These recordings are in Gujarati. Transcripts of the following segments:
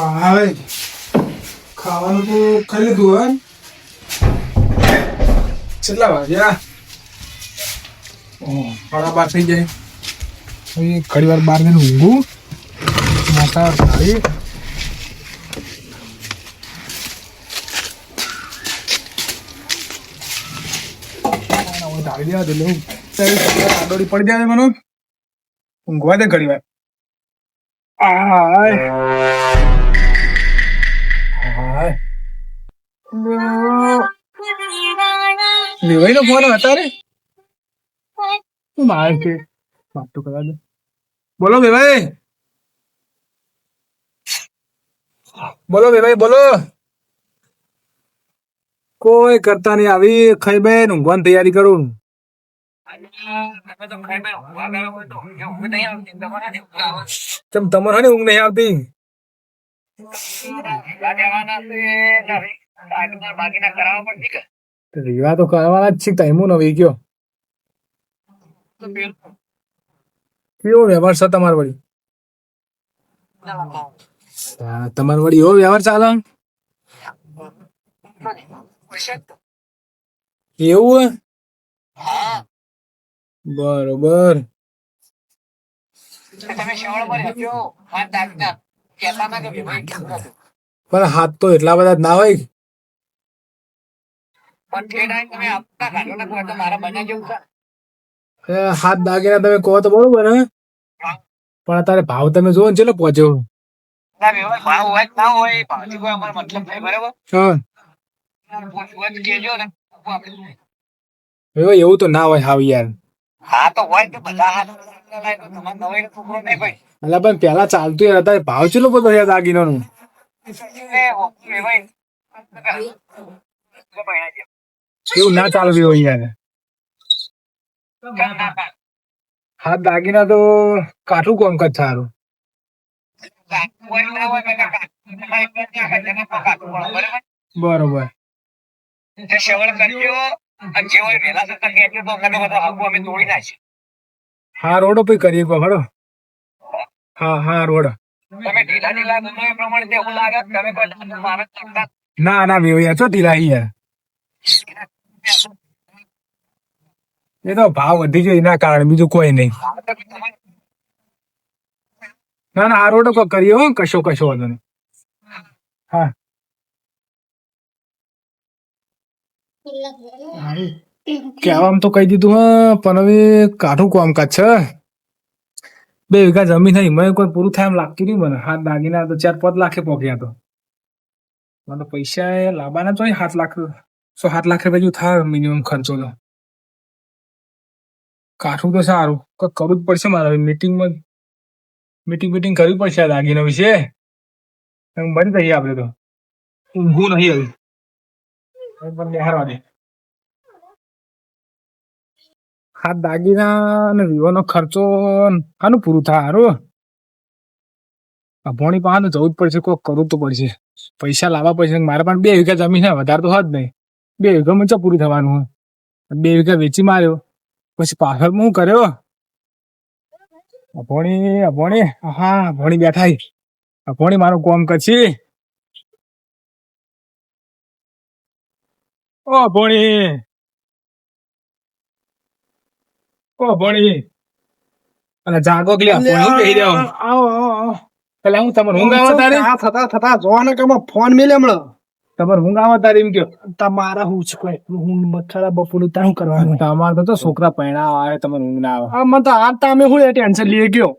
હાય ખાવાનું તો ખાઈ લીધું હોય કેટલા વાગ્યા સાડા બાર થઈ જાય. હવે ઘડી વાર બાર જઈને ઊંઘું. માતા સારી ધારી દેવા દે આડોડી પડી જાય મને. ઊંઘવા દે ઘડી વાર આય. લેવાઈ નો ફોન હતા રે મારે છે. વાત તો કરવા દે. બોલો બેભાઈ બોલો બેભાઈ બોલો. કોઈ કરતા નહીં આવી. ખાઈ બેન ઊંઘવાની તૈયારી કરું. ચમ, તમારે ઊંઘ નહીં આવતી? રીવા તો કરવાના જ છે ટાઈમો નવી ગયો. કેવો વ્યવહાર છે તમારો વળી? તમારો વળી એવો વ્યવહાર ચાલે? એવું બરોબર. પણ હાથ તો એટલા બધા ના હોય હાથ દાગીના તમે કહો તો બરોબર હે? પણ અત્યારે ભાવ તમે જોવો ને ચેલો પહોંચ્યો હા. એવું તો ના હોય હાવ યાર. હા તો હોય તો બધા હાથ તમારે નવાઈ છોકરો નહીં ભાઈ. અલા પણ પેલા ચાલતું યાર અત્યારે ભાવ ચેલો બધો યાર દાગીનો એ એવું ના ચાલુ હોય અહીંયા. હાથ દાગીના તો કાઠું કોમ કર સારું બરોબર? હા, રોડો પછી કરીએ હડો હા હા, રોડો ના ના મેં છો ઢીલા યાર એ તો ભાવ વધી ગયો એના કારણે, બીજું કોઈ નહીં. ના ના, આ રોડ કો કરીએ હો, કશો કશો વાંધો નહીં. હા. કહેવામાં તો કહી દીધું, હા, પણ હવે કાઠું કામકાજ છે. બે વીઘા જમીન થઈ મને કોઈ પૂરું થાય એમ લાગતું નહીં મને. હાથ દાગીના તો ચાર પાંચ લાખે પોક્યા તો. મને પૈસા લાવવાના તો હાથ લાખ સો સાત લાખ રૂપિયા જેવું થાય મિનિમમ ખર્ચો તો. કાઠું તો સારું કંઈક કરવું જ પડશે મારે મીટિંગમાં મિટિંગ મીટિંગ કરવી પડશે આ દાગીના વિશે. બંધ જઈએ આપણે તો. ઊંઘું નહીં હવે. પણ હા દાગીના અને વિવાહનો ખર્ચો આનું પૂરું થાય સારું ભોણી પાસે જવું જ પડશે કોઈ કરવું તો પડશે. પૈસા લાવવા પડશે, મારે પણ બે વીઘા જમીન છે, વધારે તો હોત નહીં. બે વીઘામાં ચો પૂરું થવાનું હોય. બે વીઘા વેચી માર્યો. પછી પાછળ હું કર્યો? અભોણી અભોણી હા અભોણી બેઠા. અભોણી મારું કોમ કરશી. ઓ અભોણી. ઓ અભોણી. અને જાગો કે અભોણી કહી દેવો આવો આવો એટલે હું તમને ઊંઘ આવે તારે? થતા થતા જોવાના કે ફોન મિલે હમણાં. તમારે ઊંઘ આવે તારે એમ કયો? તમારા હું છે કોઈ? હું મથારા બપોરનું તારું કરવાનું તમારે તો છોકરા પૈણા આવે તમારે ઊંઘ ના આવે. આમાં તો આ તમે હું ટેન્શન લઈ ગયો.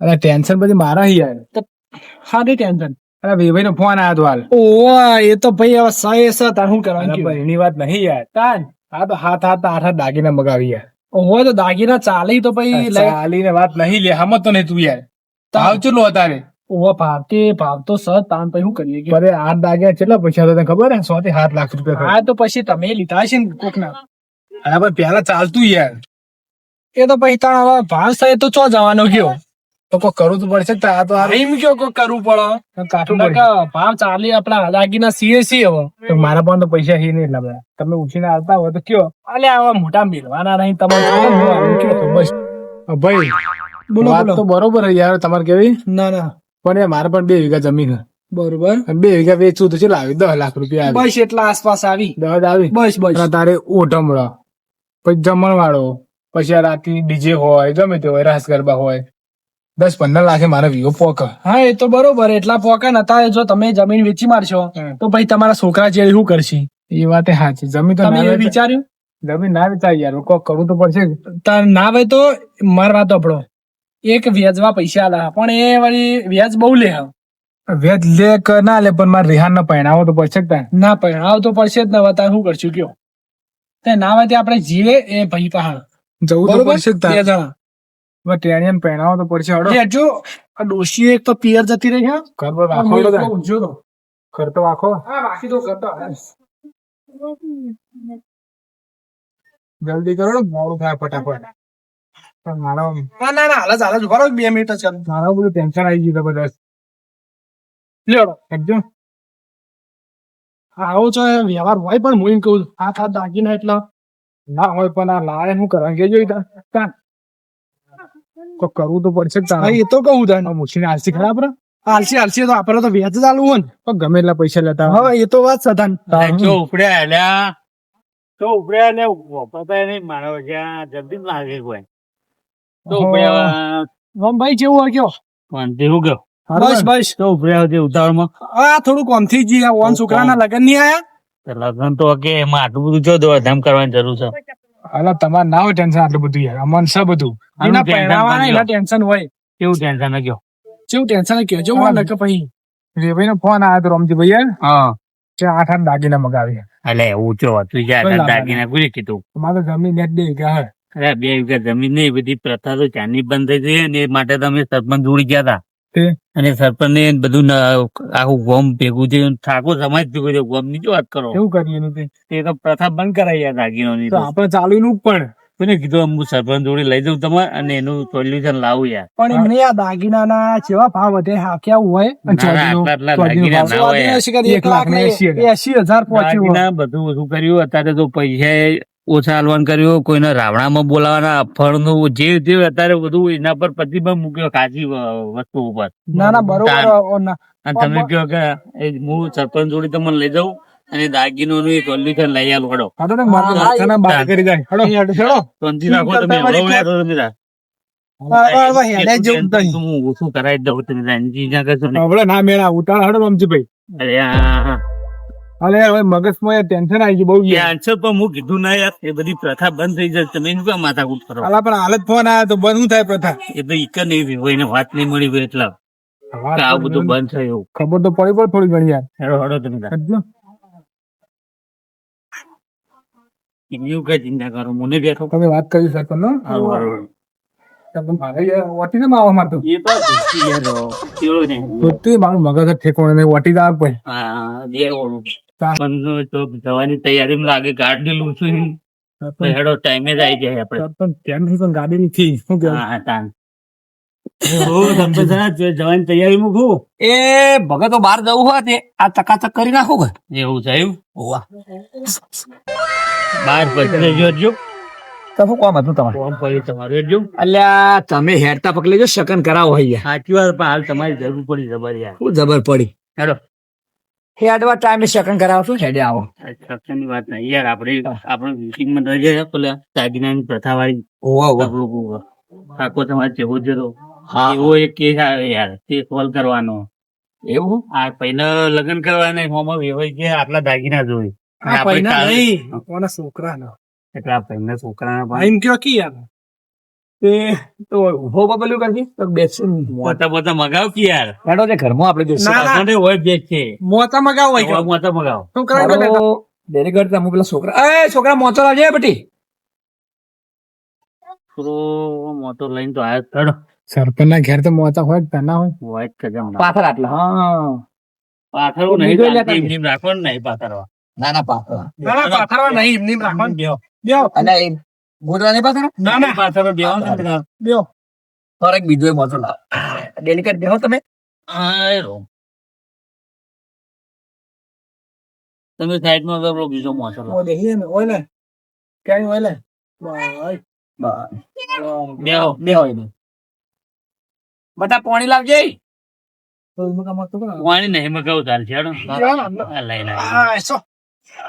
અરે ટેન્શન બધી મારા હી આવે સારી ટેન્શન. અરે ભાઈ નો ફોન આવ્યો હાલ. ઓ એ તો ભાઈ હવે સહે છે તાર શું કરવાનું ભાઈ એની વાત નહીં યાર. તાન. આ તો હાથ હાથ આઠ હાથ દાગીના મગાવી યાર. હોય તો દાગીના ચાલી તો ભાઈ ચાલી ચાલીને વાત નહીં લે હમત તો નહીં તું યાર. ભાવ ચેટલો ભાવ તો સહ તાન પછી શું કરીએ કે અરે આઠ દાગ્યા કેટલા પૈસા તને ખબર હે? સો થી સાત લાખ રૂપિયા આ તો પછી તમે લીધા છે ને કોક ના અરે ભાઈ પેલા ચાલતું યાર. એ તો પછી તાણ હવે ભાવ સહી તો ચો જવાનો કયો તો કોઈ કરવું તો પડશે આ તો એમ કયો કોક કરવું પડે? કાઠું ભાવ ચાલી આપડા દાગીના સીએ સી હવે. તો મારા પણ તો પૈસા હી નહીં એટલા બધા. તમે ઉઠીને આવતા હોય તો કયો. અલે આવા મોટા મિલવાના નહીં તમારે બસ. ભાઈ બોલો વાત તો બરોબર યાર તમારે કેવી? ના ના. પણ એ મારે પણ બે વીઘા જમીન બરોબર. બે વીઘા વેચવું તો ચેલા આવી દસ લાખ રૂપિયા બસ એટલા આસપાસ આવી. દસ આવી. બસ બસ. તારે ઓઢમણો પછી જમણ વાળો પછી આ રાતે ડીજે હોય ગમે તે હોય રાસ ગરબા હોય. દસ પંદર લાખે મારે વિવો પોકા હા. એ તો બરોબર. એટલા પોકા નતા જો તમે જમીન વેચી મારશો તો ભાઈ તમારા છોકરા જે શું કરશે? એ વાત સાચી. જમીન તો તમે. વિચાર્યું? જમીન ના વેચાય યાર. કોક કરવું તો પડશે. ના હોય તો માર વાત આપણો એક વ્યાજવા પૈસા આલા પણ એ વળી વ્યાજ બહુ લે વ્યાજ લે કે ના લે પણ મારે રિહાન ના પહેણાવો તો પડશે જ. ના. પહેણાવ તો પડશે જ ને તાર શું કરશું કયો? તે ના હોય તે આપણે જીએ એ ભાઈ પહાડ જવું તો પડશે જ તાર. જણા. ટેણીયાને પહેણાવો તો પડશે હળો. જો આ ડોશી એક તો પિયર જતી રહી હા. ઘર રાખો તો તારે. તો. ઘર તો રાખો. હા બાકી તો. કરતો જલ્દી કરો ને મોડું થાય ફટાફટ. મારો ના ના ના હાલ હાલ ઊભા બે મિનિટ મારો બધું ટેન્શન આવી ગયું જબરદસ્ત લેડો સમજો આવો છો વ્યવહાર હોય પણ હું એમ કહું હાથ હાથ દાગીના એટલે. ના હોય પણ આ લાવે હું કરવા કે જોઈ તાર. તાર. કરવું તો પડશે તારા. એ તો કહું તને મૂછીને આલસી ખરાબ રે આલસી આલસી તો આપડે તો વ્યાજ ચાલુ હોય ને. પણ ગમે એટલા પૈસા લેતા. હા એ તો વાત તાર જો હું. ઉપડ્યા અલ્યા તો ઉપડ્યા એટલે વપરાતા નહીં મારો જ્યાં જલ્દી જ લાગે કોઈ. તો જેવું હોય કયો? પણ જેવું ગયો. બસ બસ. તો ઉભર્યા હતી ઉતાવળમાં. આ થોડું કોમથી જી આ ઓન છોકરાના લગન નહીં આયા? તો તો કે એમાં આટલું બધું જો દોડધામ કરવાની જરૂર છે. હાલા તમારે ના હોય ટેન્શન આટલું બધું યાર. અમન છે બધું. એના પહેરાવાના ટેન્શન એના ટેન્શન હોય. કેવું ટેન્શન કયો કેવું ટેન્શન કયો જો ને કે પછી રેભાઈ નો ફોન આવ્યો તો રમજીભાઈ યાર. હા. કે આઠ આઠ દાગીના મગાવી એટલે ઊંચો હતું દાગીના ગુરી કીધું? મારે જમીન નેટ દે કે હે. અરે બે વીઘા જમીન નહીં એ બધી પ્રથા તો ચાની બંધ થઈ ગઈ ને એ માટે તમે સરપંચ જોડી ગયા હતા અને સરપંચ ને બધું આખું ગોમ ભેગું છે ઠાકોર સમાજ ભેગું છે ગોમની વાત કરો? કેવું કરીએ એનું તે? તો પ્રથા બંધ કરાઈ યાર દાગીનોની. આપણે ચાલુ નું પણ. કોને કીધું હું સરપંચ જોડે લઈ જાઉં તમારે અને એનું સોલ્યુશન લાવું યાર. પણ એમને આ દાગીનાના જેવા ભાવ વધે હાક્યા હોય દાગીના ના હોય. એક લાખ ને હજાર. એસી હજાર. પહોંચ્યું. બધું ઓછું કર્યું. અત્યારે તો પૈસા ઓછા હલવાન કર્યો કોઈને રાવણામાં બોલાવાના ફળનું જે જે અત્યારે બધું એના પર પ્રતિબંધ મૂક્યો કાચી વસ્તુ ઉપર. ના ના બરોબર ના. અને તમે કહો કે એ હું સરપંચ જોડે તમને લઈ જાઉં અને દાગીનો નું સોલ્યુશન લઈ આલો હડો. ને મારે કરી જાય. હેડ, રાખો તમે હડો વળ્યા તો તમે ઓછું કરાવી દઉં તમે ના. મેળા ઉતાળ હડો રમજી ભાઈ. અરે હા, હા. અરે હવે મગજમાં ટેન્શન આવી ગયું બહુ યાર પણ હું કીધું ના યાર એ બધી પ્રથા બંધ થઈ જાય તમે શું માથા કૂટ કરો? અલા પણ હાલત ફોન આવ્યો તો બંધ શું થાય પ્રથા? એ તો ઈક નહીં હોય એને વાત નહીં મળી હોય એટલા. આ બધું બંધ થયું. ખબર તો પડી પડે થોડી ઘણી યાર. હેડો હેડો તમે? એવું કઈ ચિંતા કરો મને બેઠો. તમે વાત કરી શકો ને. મારે મગજ ઠેકો ઠેકોણે નહીં વટી જ આવે પછી. હા જવાની તૈયારીમાં લાગે ગાડી લઉં છું હેડો ટાઈમે જ આવી જાય આપણે પણ ત્યાંથી પણ ગાડી નથી શું કે હા તાન. તમે જ- જવાની તૈયારી મૂકું. એ ભગતો બહાર જવું હોય તે. આ ચકાચક કરી નાખું કે. એવું થયું હોવા બાર પછી જોજો તો શું કોમ હતું તમારે? કોમ પડ્યું તમારું એટલું અલ્યા તમે હેરતા પકડી જો શકન કરાવો હોય સાચી વાત પણ હાલ તમારી જરૂર પડી જબર યાર. શું જબર પડી? હેડો. હેડવા ટાઈમે શકન કરાવો હેડે આવો. સક્ષમની વાત નહીં. યાર આપણે આપણે મીટિંગમાં રહી ગયા પેલા સાગીનાની પ્રથા વાળી ઓવા ઓવા કાકો તમારે જેવો જ હા. એવો એક કેસ આવ્યો યાર તે કોલ કરવાનો. એવું? આ પહેલા લગ્ન કરવાના હોમાં વેવાય કે આટલા દાગીના જોઈ. આપણે પૈના નહીં. કોના છોકરાનો. એટલે આ પહેલા છોકરાના ભાઈ એમ કયો કી યાર? તે તો ઊભો બબલ્યું કરતી તો બેસી મોટા મોટા મગાવ કે યાર? હેડો તે ઘરમાં આપણે બેસી ના, ના. હોય બેચ છે. મોટા મગાવ હોય. મોટા મગાવ. છોકરા જોડે તો. ડેરી કરતા તમે પેલા છોકરા એ છોકરા મોચો લાવજે બટી. છોકરો મોટો લઈને તો આયો ખરો. સરપંચ ના ઘેર તો મોચા હોય તના હોય હોય કે જમ પાથર આટલા હા. પાથર નહીં એમ નેમ રાખવાનું નહીં પાથરવા. ના ના પાથરવા. ના ના પાથરવા નહીં એમ રાખવાનું બેહો બેહો. અને ગોદડા નહીં ના ના. પાથરો બેહો. બેહો. ફરક બીજો એ મોચો લાવ ડેલિકેટ બેહો તમે. આય રો. તમે સાઈડમાં માં રહો, બીજો મોટો લાવ ઓ દેહી ને. ઓય ને. ક્યાંય ઓય ને. બાય. બેહો બેહો હોય બધા પાણી લાવજે. પાણી નહીં મગાવું ચાલશે હેડો.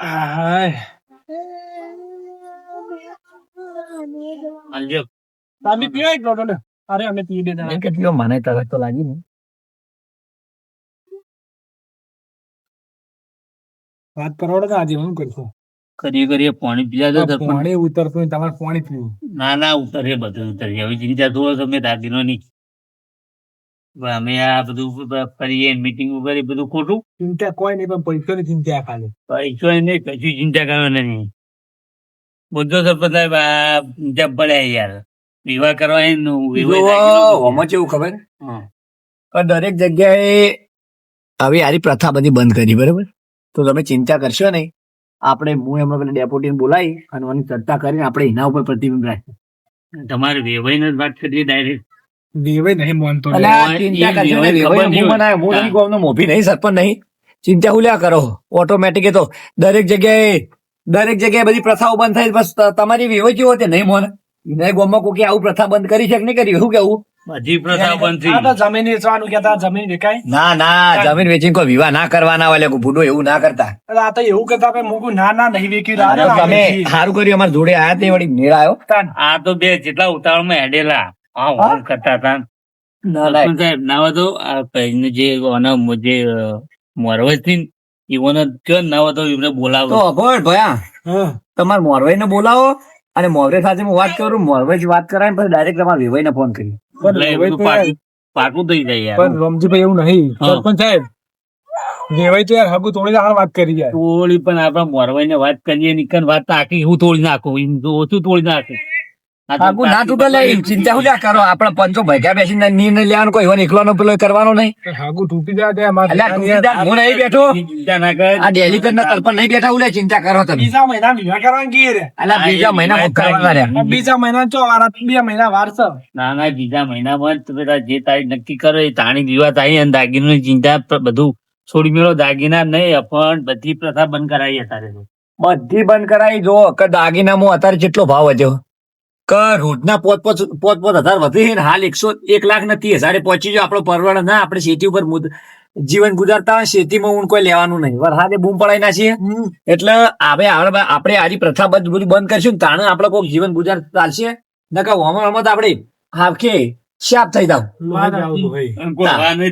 આ લઈને આવ્યો. હાલજો. એક લોટો ને. અરે અમે પી લીધા મને તરત તો લાગી ને. વાત કરવાડો આજે હું કરશું? કરીએ કરીએ પાણી પીવા દો પાણી ઉતરતું તમારે પાણી પીવું. ના ના ઉતરે બધું ઉતરે હવે ચિંતા તો તમે દાદીનો નહીં. અમે આ બધું કરીએ મીટિંગ કરી બધું ખોટું. ચિંતા કોઈ નહીં પણ પૈસો ની ચિંતા ખાલી. પૈસો નહીં કશું ચિંતા કરવાની નહીં. બધો સરપંચ પડે યાર. વિવાહ કરવા કેવું ખબર? પણ દરેક જગ્યાએ હવે આરી પ્રથા બધી બંધ કરી બરાબર? તો તમે ચિંતા કરશો નહીં. આપણે હું એમનો પેલા ડેપ્યુટીને બોલાવી અને એની ચર્ચા કરીને આપણે એના ઉપર પ્રતિબિંબ રાખીએ. તમારે વેવાઈને જ વાત કરી ડાયરેક્ટ નહીં માનતો મોભી નહીં સરપંચ નહીં. ચિંતા હુલ્યા કરો. ઓટોમેટિક એ તો દરેક જગ્યાએ દરેક જગ્યાએ બધી પ્રથાઓ બંધ થાય બસ તમારી વેવાઈ કેવો તે નહીં મોને નહીં ગામમાં કોઈ આવું પ્રથા બંધ કરી છે કે નહીં કરી? શું કેવું? બધી પ્રથા બંધ થઈ જમીન વેચવાનું કેતા જમીન વેચાય? ના ના જમીન વેચીને કોઈ વિવાહ ના કરવાના ભૂડો એવું ના કરતા. આ તો એવું કહેતા કે મૂકું ના ના નહીં તમે સારું કર્યું અમારા જોડે આયા તે વળી મેળ આવ્યો આ તો બે જેટલા ઉતાવળમાં હેડેલા. હા? હું કરતા હતા ના સાહેબ ના તો આ જે જે મોરવજથી ઈવોને કયો ના હોય તો એમને બોલાવો. તો અભણ ભયા તમારે મોરવાઈ ને બોલાવો અને મોરવે સાથે હું વાત કરું મોરવાઈ જ વાત કરાય પછી ડાયરેક્ટ તમારે વિવાઈ ને ફોન કરી પાકું- પાકું થઈ જાય યાર. પણ રમજીભાઈ એવું નહીં. પણ સરપંચ સાહેબ વેવાઈ તો યાર હગું તોડી નાખવાની વાત કરી જાય તોડી પણ આપડે મોરવાઈ ને વાત કરીએ નીકળ વાત તો આખી હું તોડી નાખું ઓછું તોડી નાખું. આગુ ના તૂટે લે ચિંતા કરો? આપણે પંચો ભેગા બેસીને નિર્ણય લેવાનો કોઈ એવો એકલો પેલો કરવાનો નહીં. હગું તૂટી જાય ત્યાં મારે અલ્યા તૂટી જાય, હું નહીં બેઠો? ચિંતા ના કર. આ ડેલી પેન ના તલપણ નહીં બેઠા ઉલે ચિંતા કરો તમે. બીજા મહિના વિવાહ કરવાનું કીએ રે. અલ્યા બીજા મહિના કરવાના બીજા મહિના ચો વારા બે મહિના વાર ના ના બીજા મહિનામાં જ પેલા જે તારીખ નક્કી કરો એ તાણી વિવાહ થાય અને દાગીનાની ચિંતા બધું છોડી મેળો દાગીના નહીં પણ બધી પ્રથા બંધ કરાવી અત્યારે. બધી બંધ કરાવી જો કે દાગીનામાં અત્યારે કેટલો ભાવ વધ્યો. કે રોજના પોત પોત પોત પોત હજાર વધી છે ને હાલ એકસો એક લાખ ને ત્રીસ હજારે પહોંચી ગયો આપણો પરવડ ના આપણે શેતી ઉપર જીવન ગુજારતા હોય શેતીમાં ઊંડ કોઈ લેવાનું નહીં. વરસાદે બૂમ પડાઈ નાખીએ એટલે હવે આપણે આરી પ્રથા બંધ બધું બંધ કરીશું ને તાણે આપણે કોઈ જીવન ગુજાર ચાલશે. નકા હમણાં હમણાં તો આપણે હાફકે શાપ થઈ જાવ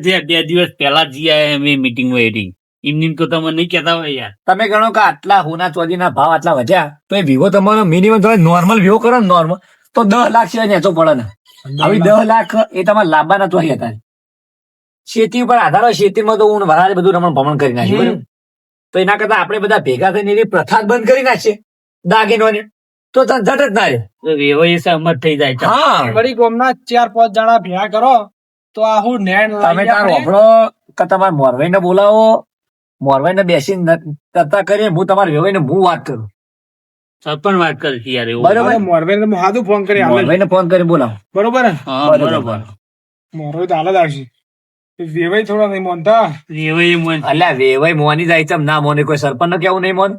જ બે દિવસ પહેલા જ જઈ આયા મીટિંગમાં એટી એમની તો તમે નહીં કેતા હોય યાર. તમે ગણો કે આટલા હોના ચોદીના ભાવ આટલા વધ્યા તો એ વિવો તમારો મિનિમમ તમે નોર્મલ વિવો કરો ને નોર્મલ તો દસ લાખ સિવાય નેચો પડે ને. હવે દસ લાખ. એ તમારે લાવવાના તો હતા. શેતી ઉપર આધાર હોય શેતીમાં તો હું વધારે બધું રમણ ભમણ કરી નાખ્યું તો એના કરતા આપણે બધા ભેગા થઈને એની પ્રથા બંધ કરી નાખીએ દાગીનોને. તો ઝંઝટ જ ના રહે તો એ સહમત થઈ જાય છે હા. વળી ગોમના ચાર પાંચ જણા ભેગા કરો તો આ હું નેણ તમે તાર આપણે. વાપરો કે તમારે મોરવાઈને બોલાવો મોરવાઈને બેસીને ચર્ચા કરીએ હું તમારે વેવાઈને હું વાત કરું? સરપંચ વાત કરશે યાર એવું બરોબર. મોરવાઈ ને હાથું ફોન કરી હાલ. જ. મોરવાઈને ફોન કરી બોલાવો બરોબર? બરોબર. મોરવાઈ તો હાલત આવશે વેવાઈ થોડા નહીં મોનતા. વેવાઈ મોન. અલ્યા વેવાઈ મોની જાય છે ના મોને કોઈ સરપંચ ને કેવું નહીં મોન?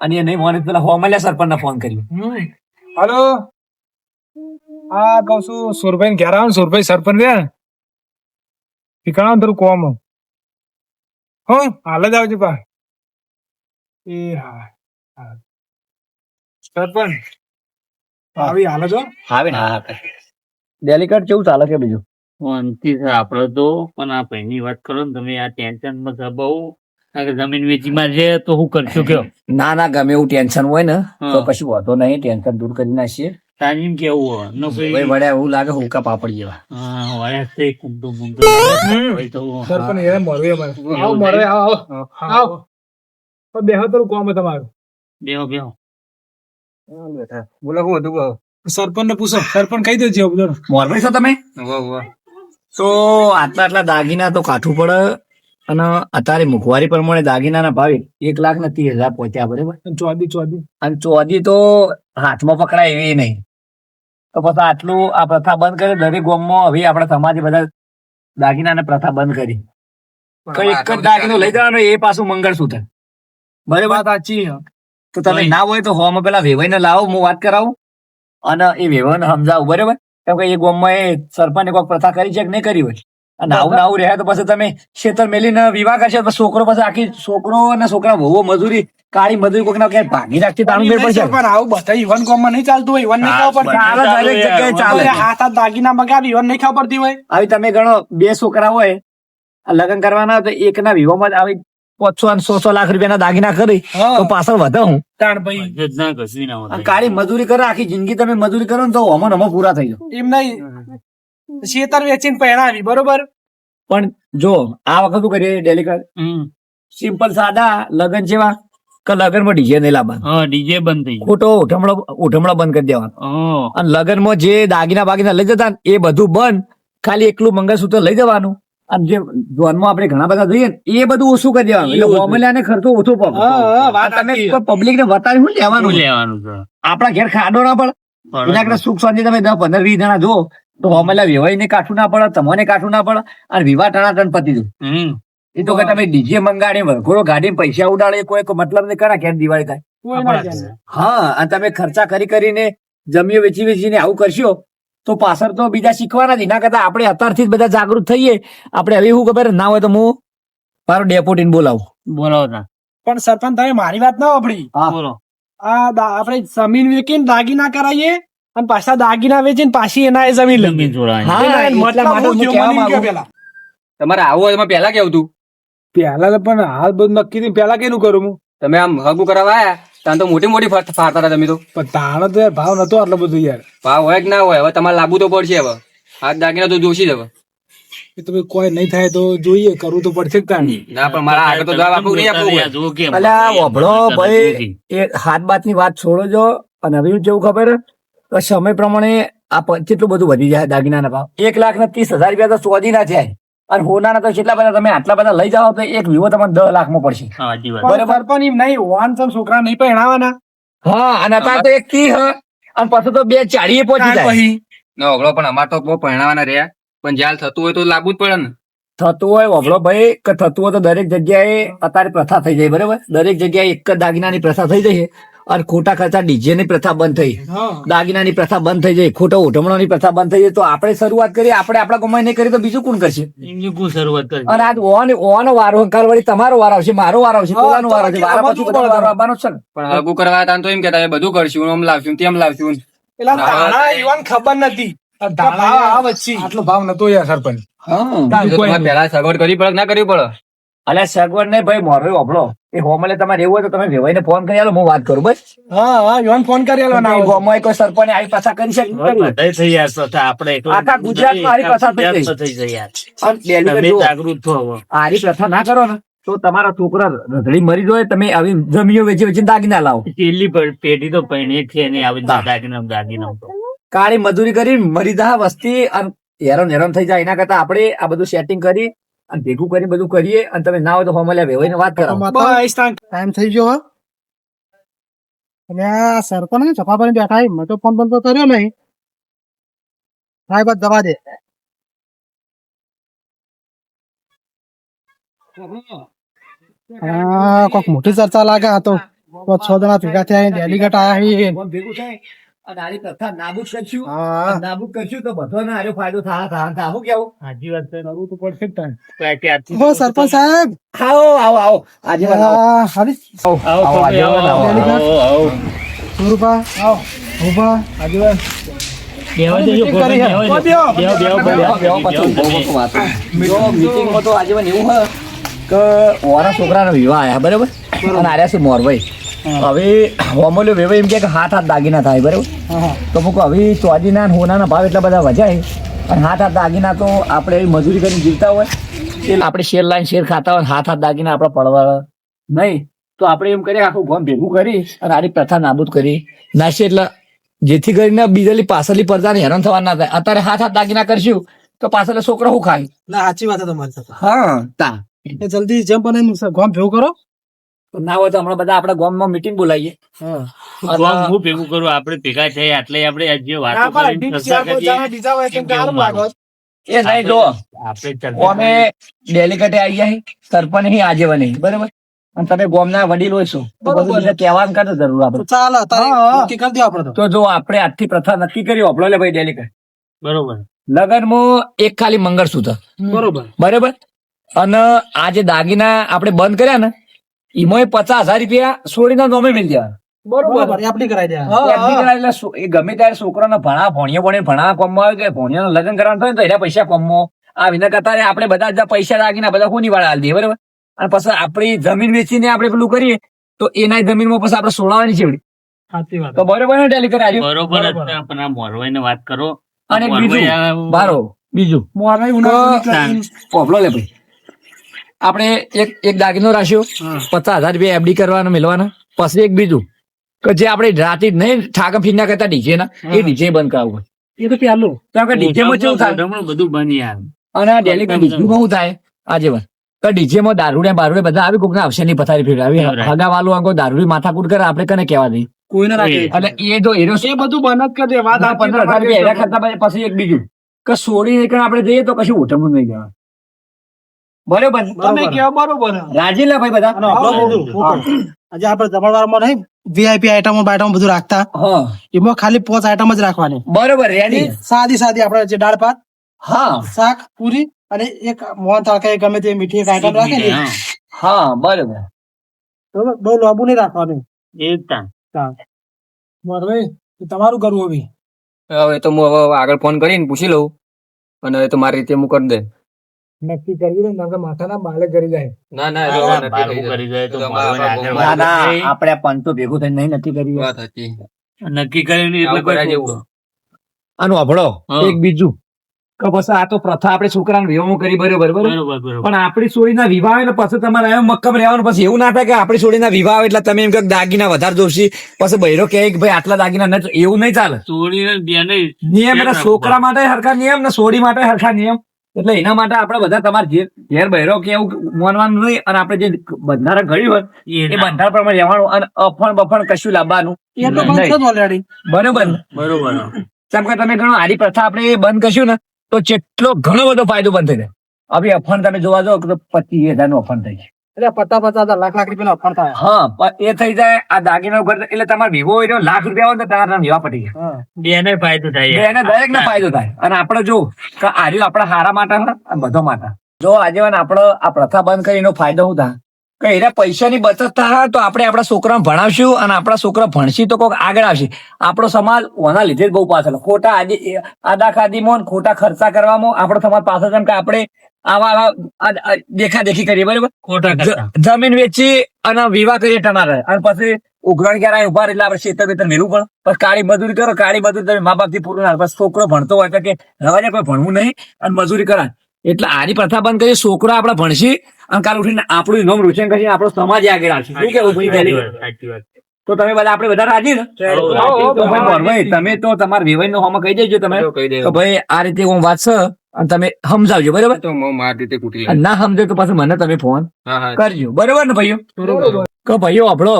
અને એ નહીં મોને પેલા હોમલ્યા સરપંચ ને ફોન કર્યો હાલો. હા કઉ છું સુરભાઈ ઘેર આવો ને સુરભાઈ સરપંચ રે ઠીકાણા થોડું કોમ હો હાલ જ આવજો પા એ હા હા. સરપંચ આવી હાલ જો આવી ના ડેલિકેટ કેવું ચાલે છે બીજું? શાંતિ છે આપડે તો પણ આ ભાઈની વાત કરો ને તમે આ ટેન્શનમાં છો બહુ જમીન વેચી માં છે તો હું કરશું કયો ના ના ગમે એવું ટેન્શન હોય ને તો કશું વાંધો નહીં ટેન્શન દૂર કરી નાખીએ. તાજીમ કેવું હોય. ન ભાઈ વડે એવું લાગે હુકા પાપડ જેવા. હા વાયા છે કુંડો મુંડો. તો સરપંચ એ મરવે આવો એવું આવ. આવો. પણ બેહો તો કોમ તમારું. બેહો બેહો. બોલો કો હતું કહો? સરપંચ ને પૂછો સરપંચ કહી દેજો બોલો. મોરભાઈ છો તમે? તો આટલા આટલા દાગીના તો કાઠું પડે. અને અત્યારે મોંઘવારી પ્રમાણે દાગીનાના ભાવે એક લાખ ને ત્રીસ હજાર પહોંચ્યા બરાબર? ચોદી ચોદી અને ચોદી તો હાથમાં પકડાય એવી નહીં. તો પછી આટલું આ પ્રથા બંધ કરી દરેક ગામમાં હવે આપણા સમાજે બધા દાગીનાને પ્રથા બંધ કરી. કોઈ એક જ દાગીનો લઈ જવાનો એ પાછું મંગળસૂત્ર. બરાબર? સાચી તો તમે ના હોય તો હોમાં પેલા વેવાઈને લાવો હું વાત કરાવું. અને એ વેવાઈને સમજાવું બરાબર? કેમ કે એ ગામમાં એ સરપંચે કોઈ પ્રથા કરી છે કે નહીં કરી હોય? અને આવું ને આવું રહ્યા તો પછી તમે ખેતર મેલીને વિવાહ કરશો તો છોકરો પછી આખી છોકરો અને છોકરા બહુ મજૂરી કાળી મજૂરી કોઈક ક્યાંય ભાગી રાખતી તાણું મેળ પડશે? પણ આવું બધા યુવાન કોમમાં નહીં ચાલતું હોય યુવાન નહીં ખાવ પડતી. ચાલે દરેક જગ્યાએ ચાલે. હાથ હાથ દાગીના મગાવી યુવાન નહીં ખાવ પડતી હોય. આવી તમે ગણો બે છોકરા હોય લગ્ન કરવાના તો એકના વિવાહમાં આવી પાંચસો અને સોસો લાખ રૂપિયાના દાગીના કરી તો પાછળ વધે હું. ના ના. કાળી મજૂરી કરે આખી જિંદગી તમે મજૂરી કરો ને તો હમો હમો પૂરા થઈ જાવ એમ નહીં. શેતર વેચીને પહેરાવી બરોબર? પણ જો આ વખત શું કરીએ ડેલિકર? સિમ્પલ સાદા લગન જેવા કે લગ્નમાં ડીજે નહીં લાવવાનું? હા ડીજે બંધ થઈ ખોટો ઉઠમણો ઉઠમણો બંધ કરી દેવાનો. અને લગનમાં જે દાગીના બાગીના લઈ જતા એ બધું બંધ ખાલી એકલું મંગળસૂત્ર લઈ જવાનું. અને જે જોનમાં આપણે ઘણા બધા જોઈએ ને એ બધું ઓછું કરી દેવાનું. એટલે હોમલાને ખર્ચો ઓછો પડે. પબ્લિક ને બતાવી શું લેવાનું? લેવાનું આપણા ઘેર ખાડો ના પડે. એના કરતા સુખ શાંતિ તમે દસ પંદર વીસ જણા જો તો હોમલા વેવાઈ ને કાઠું ના પડે તમને કાઠું ના પડે અને વિવાહ ટણાટણ પતી દઉં એ તો કે તમે ડીજે મંગાડી વરઘોડો ગાડી પૈસા ઉડાડે કોઈ મતલબ નહીં કરા કેમ દિવાળી થાય. હા અને તમે ખર્ચા કરી કરીને જમીઓ વેચી વેચીને આવું કરશો તો પાછળ તો બીજા શીખવાના જ. એના કરતા આપણે અત્યારથી જ બધા જાગૃત થઈએ. આપણે હવે શું ખબર ના હોય તો હું મારો ડેપોટીને બોલાવું. બોલાવો. પણ સરપંચ તમે મારી વાત ના વાપરી. હા. બોલો. આ આપણે જમીન વેચીને દાગીના કરાવીએ અને પાછા દાગીના વેચીને પાછી એના એ જમીન જમીન પેલા. તમારે આવું હોય એમાં પેલા કેવું તું? પેલા તો પણ હાલ બધું નક્કી થી પેલા કેનું કરું હું? તમે આમ હગું કરાવવા આવ્યા ત્યાં તો મોટી મોટી ફાડતા હતા તમે તો. પણ તાણે તો યાર ભાવ નતો આટલો બધો યાર. ભાવ હોય કે ના હોય? હવે તમારે લાગુ તો પડશે હવે. હાથ દાગીના તો જોશી જ હવે. એ તો કોઈ નહીં થાય તો જોઈએ કરવું તો પડશે જ તાણે. ના પણ મારા આગળ તો જવાબ આપવું નહીં આપવું હોય. જો કેમ. અલ્યા વભળો ભાઈ એ હાથ બાતની વાત છોડો જો અને હવે કેવું ખબર સમય પ્રમાણે આ કેટલું બધું વધી જાય દાગીનાના ભાવ? એક લાખ ને ત્રીસ હજાર રૂપિયા તો સોજી ના જાય અને હોનાના તો કેટલા બધા તમે આટલા બધા લઈ જાઓ તો એક વિવો તમને દસ લાખમાં પડશે. સાચી પણ એમ નહીં વાન સમ છોકરા નહીં પહેણાવાના. હા અને અત્યારે તો એક કી હ. અને પછી તો બે ચાળીએ પહોંચી જાય. ઓગળો પણ અમારે તો બહુ પહેણાવાના રહ્યા. પણ જ્યાં થતું હોય તો લાગુ જ પડે ને. થતું હોય ઓગળો ભાઈ કે થતું હોય તો દરેક જગ્યાએ અત્યારે પ્રથા થઈ જાય બરાબર? દરેક જગ્યાએ એક જ દાગીનાની પ્રથા થઈ જાય અને ખોટા ખર્ચા ડીજે ની પ્રથા બંધ થઈ. દાગીના દાગીનાની પ્રથા બંધ થઈ જાય ખોટા ઓઢમણો ઉઠમણોની પ્રથા બંધ થઈ જાય તો આપણે શરૂઆત કરીએ આપણે આપણા કમાઈ નહીં કરીએ તો બીજું કોણ કરશે? શરૂઆત કરી અને આજ ઓન ઓનો વારો કાલ વળી તમારો વાર આવશે મારો વાર આવશે પોતાનો વાર આવશે વારા પછી વારો આવવાનો છે પણ હગું કરવા હતા તો એમ કેતા બધું કરશું આમ લાવશું તેમ લાવશું. એટલે ધાણા યુવાન ખબર નથી આ ભાવ વચ્ચે. આટલો ભાવ નતો યાર સરપંચ. તમારે સગવડ કરવી પડે ના કરવી પડે? અલ્યા સગવડ નહીં ભાઈ મોરો ઓભળો એ હોમલે તમારે એવું હોય તો તમે વેવાઈને ફોન કરી આલો હું વાત કરું બસ હા હા યોન ફોન કરી આલો ના આવે. ગોમાં કોઈ સરપંચ આવી પાછા કરી શકે નહીં. બધાય થઈ યાર તો આપણે આખા ગુજરાતમાં હારી પ્રથા થઈ. થઈ જાય યાર. તમે જાગૃત થો આરી પ્રથા ના કરો ને તો તમારા છોકરા રધડી મરી જાય તમે આવી જમીઓ વેચી વેચી દાગીના લાવો છેલ્લી પે- પેઢી તો પૈણી છે ને આવી દાગીના દાગીના કાળી મજૂરી કરી મરી દા વસ્તી અને હેરાન હેરાન થઈ જાય એના કરતા આપણે આ બધું સેટિંગ કરી અને ભેગું કરી બધું કરીએ અને તમે ના હોય તો હોમલે વેવાઈને વાત કરો. બસ. ટાઈમ થઈ ગયો હો. અને આ ને ચપા પર બેઠા મેં તો ફોન બંધ તો કર્યો નહીં. સાહેબ દવા દે. હા કોક મોટી ચર્ચા લાગે આ તો છ જણા ભેગા થયા ડેલિગેટ આયા છે. ભેગું થાય. આની પ્રથા નાબૂદ કરશું નાબૂદ કરશું તો બધાને આનો ફાયદો થાય થાય થાય શું કેવું હાજી વાત છે. કરવું તો પડશે કે હો સરપંચ સાહેબ આવો આવો આવો આજે આવો આ, આવો, આવો, આવો, આવો, આવો, આવો. આવો. સુરભા આવો ઊભા આજે હે. મીટિંગમાં તો આજે એવું હોય કે ઓરા છોકરાનો વિવાહ આવ્યા બરાબર? અને આર્યા છે મોરભાઈ. હવે હોમોલ્યો વેવાઈ એમ કે હાથ હાથ દાગીના થાય બરાબર? તો મૂકો હવે ચોદીના ને હોનાના ભાવ એટલા બધા વજાય. અને હાથ હાથ દાગીના તો આપણે એવી મજૂરી કરીને જીવતા હોય. એ આપણે શેર લાઈન શેર ખાતા હોય હાથ હાથ દાગીના આપણે પડવા. નહીં તો આપણે એમ કરીએ આખું ગામ ભેગું કરી અને આની પ્રથા નાબૂદ કરી. નાશે એટલે જેથી કરીને બીજાની પાછળની પડદાને હેરાન થવા ના થાય. અત્યારે હાથ હાથ દાગીના કરશું તો પાછળ છોકરો શું ખાય? ના સાચી વાત તમારી હા તા. એ જલ્દી જેમ બને એમ ગોમ ભેગું કરો. ના હોય તો હમણાં બધા આપણા ગામમાં મીટિંગ બોલાવીએ. ગામ હું ભેગું કરું આપણે ભેગા થઈએ એટલે આપણે જે વાતો હોય એ નહીં જો આપણે ચર્ચા અમે ડેલિકેટે આવી સરપંચ અહીં આજે બને બરાબર? અને તમે ગોમના વડીલો છો તો બધું બીજા કહેવાનું કાંઈ જરૂર આપડે ચાલો હા, હા. નક્કી કરી દો આપડે તો. જો આપણે આજથી પ્રથા નક્કી કરી આપડે લે ભાઈ ડેલિકેટ બરોબર. લગનમાં એક ખાલી મંગળસૂત્ર. બરોબર. બરાબર? અને આ જે દાગીના આપણે બંધ કર્યા ને એમાં પચાસ હજાર રૂપિયા છોડીને નોમે મિલ દેવાના બરોબર. કરાવી એટલે ગમે ત્યારે છોકરાને ભણા ભણ્યો ભણે ભણા કોમમાં આવે કે ભણ્યાનું લગ્ન કરવાનું થાય તો એના પૈસા કોમમાં. આ વિના કરતા આપણે બધા પૈસા દાગીના બધા કોની વાળા હાલ દે બરાબર? અને પછી આપણી જમીન વેચીને આપણે પેલું કરીએ તો એના જમીનમાં પછી આપણે સોળાવાની છે તો બરોબર ને ટેલી કરી બરોબર જ બરોબર. છે, પણ આ મોરવાઈને વાત કરો. અને બીજું બારો. બીજું. મોરવાઈ લે ભાઈ. આપણે એક એક દાગીનો રાખ્યો. પચાસ હજાર રૂપિયા એફડી કરવાના મેળવાના પછી એક બીજું કે જે આપણે રાતે નહીં ઠાકમ ફીના કરતા ડીજે ના એ ડીજે બંધ કરાવવું એ તો પેલું કારણ કે ડીજે માં કેવું થાય? બધું બની યાર અને આ ડેલી ડીજે માં થાય. આજે પણ તો ડીજે માં દારૂડે બારૂડે બધા આવી કોક આવશે નહીં પથારી ફેરવી. હગા વાલું આગો દારૂડી માથાકૂટ કરે આપણે કને કહેવા દઈએ? કોઈને રાખે. એટલે એ જો એનો એ બધું બન જ કરી વાત આ પંદર હજાર રૂપિયા એના કરતા પછી- એક બીજું. કે સોડી નહીં આપણે જઈએ તો કશું ઉઠમ નહીં જવાનું બરોબર તમે કેવો બરોબર. રાજી લે ભાઈ બધા. આજે આપણે જમણવારમાં નહીં વીઆઈપી આઈટમો બાઈટમો બધું રાખતા. એમાં ખાલી પોચ આઈટમ જ રાખવાની. બરોબર એની સાદી સાદી આપણે જે દાળ ભાત હા. શાક પૂરી અને એક મોહન થાકે ગમે તે મીઠી એક આઈટમ રાખે ને હા, હા બરોબર. બરોબર? બહુ લાંબુ નહીં રાખવાનું. એ તમારું કરવું હવે. હવે તો હું હવે આગળ ફોન કરીને પૂછી લઉં. અને હવે તો મારી રીતે હું કરી દે. નક્કી કરવી ને નકર માથાના બાલે કરી જાય. ના ના ના ના આપણે પંતો ભેગું થઈને નહીં નક્કી કરી વાત હતી. નક્કી કરીને એટલે કોઈ. આનું અભળો એક બીજું. કે પછી આ તો પ્રથા આપણે છોકરાને વિવાહ કરી ભર્યો બરોબર? પણ આપણી સોળીના વિવાહ આવે ને પછી તમારે એમ મક્કમ રહેવાનું. પછી એવું ના થાય કે આપણી સોળીના વિવાહ આવે એટલે તમે એમ કે દાગીના વધારે જોશી. પછી બૈરો કહે કે ભાઈ આટલા દાગીના ન એવું નહીં ચાલે. ચોરીને નિયમ એટલે છોકરા માટે હરખા નિયમ ને સોડી માટે હરખા નિયમ. એટલે એના માટે આપણે બધા તમારે જે ઘેર બહેરો કે એવું માનવાનું નહીં અને આપણે જે બંધારણ ઘડ્યું હોય એ એ બંધારણ પ્રમાણે રહેવાનું અને અફણ બફણ કશું લાવવાનું એ તો બંધ છે ઓલરેડી બરોબર બરોબર. કેમ કે તમે ઘણો આરી પ્રથા આપણે બંધ કરશું ને તો જેટલો ઘણો બધો ફાયદો બંધ થઈ જાય. હવે અફણ તમે જોવા જાવ તો પચીસ હજારનું અફણ થઈ જાય. એટલે પચાસ હજાર લાખ લાખ રૂપિયા અફણ થાય. હા એ થઈ જાય આ દાગીનો ઘર એટલે તમારે વિવો હોય લાખ રૂપિયા હોય તો તમારા વિવાહ પટી ગયા બેને ફાયદો થાય. એને દરેક ને ફાયદો થાય. અને આપણે જો કે આર્યું આપણા હારા માટે બધો માટે. જો આજે આપણો આ પ્રથા બંધ કરી એનો ફાયદો શું થાય? કે એને પૈસાની બચત થાય તો આપણે આપણા છોકરાને ભણાવશું અને આપણા છોકરા ભણશી તો કોઈક આગળ આવશે. આપણો સમાજ ઓના લીધે જ બહુ પાછળ. ખોટા આજે આદા ખાદીમાં ખોટા ખર્ચા કરવામાં આપણો સમાજ પાછળ જેમ કે આપણે આવા આવા દેખા દેખી કરીએ બરોબર? ખોટા જમીન વેચી અને વિવાહ કરીએ તમારે. અને પછી ઉઘરાણ ક્યારે ઊભા એટલે આપણે ખેતર બેતર મેળવું પણ પછી કાળી મજૂરી કરો કાળી મજૂરી તમે મા બાપથી પૂરું ના. છોકરો ભણતો હોય કે રવાજે કોઈ ભણવું નહીં અને મજૂરી કરા એટલે આની પ્રથા બંધ કરી છોકરો આપણે ભણશી અને કાલ ઉઠીને આપણું નામ રોશન કરશે આપણો સમાજ આગળ આવશે. શું કેવું ભાઈ. તો તમે બધા આપણે બધા રાજી ને? તમે તો તમારા વિવાહ નો હોમાં કહી દેજો તમે. તો ભાઈ આ રીતે હું વાત છે અને તમે સમજાવજો બરાબર? તો મારી રીતે કૂટી ના સમજો તો પાછું મને તમે ફોન કરજો બરોબર ને ભાઈઓ? કે ભાઈઓ આપણો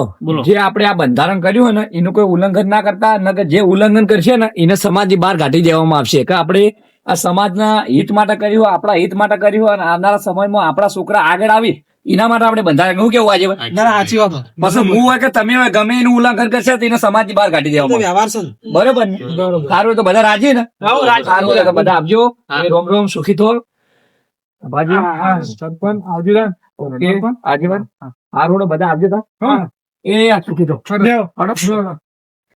જે આપણે આ બંધારણ કર્યું હોય ને એનું કોઈ ઉલ્લંઘન ના કરતા ન કે જે ઉલ્લંઘન કરશે ને એને સમાજની બહાર કાઢી દેવામાં આવશે. કે આપણે આ સમાજના હિત માટે કર્યું હોય, આપણા હિત માટે કર્યું હોય અને આવનારા સમયમાં આપણા છોકરા આગળ આવી એના માટે આપણે બંધારણ હું કેવું આજે? ના ના સાચી વાત. પછી હું હોય કે તમે હોય ગમે એનું ઉલ્લંઘન કરશે તો એને સમાજની બહાર કાઢી દેવા વ્યવહાર છે બરોબર ને? સારું તો બધા રાજી ને? સારું તો બધા આપજો. રોમ રોમ સુખી થો. ભાજી સરપંચ આવજો. ઓકે. આજીવન સારું બધા આપજો તા. એ આ સુખી થો.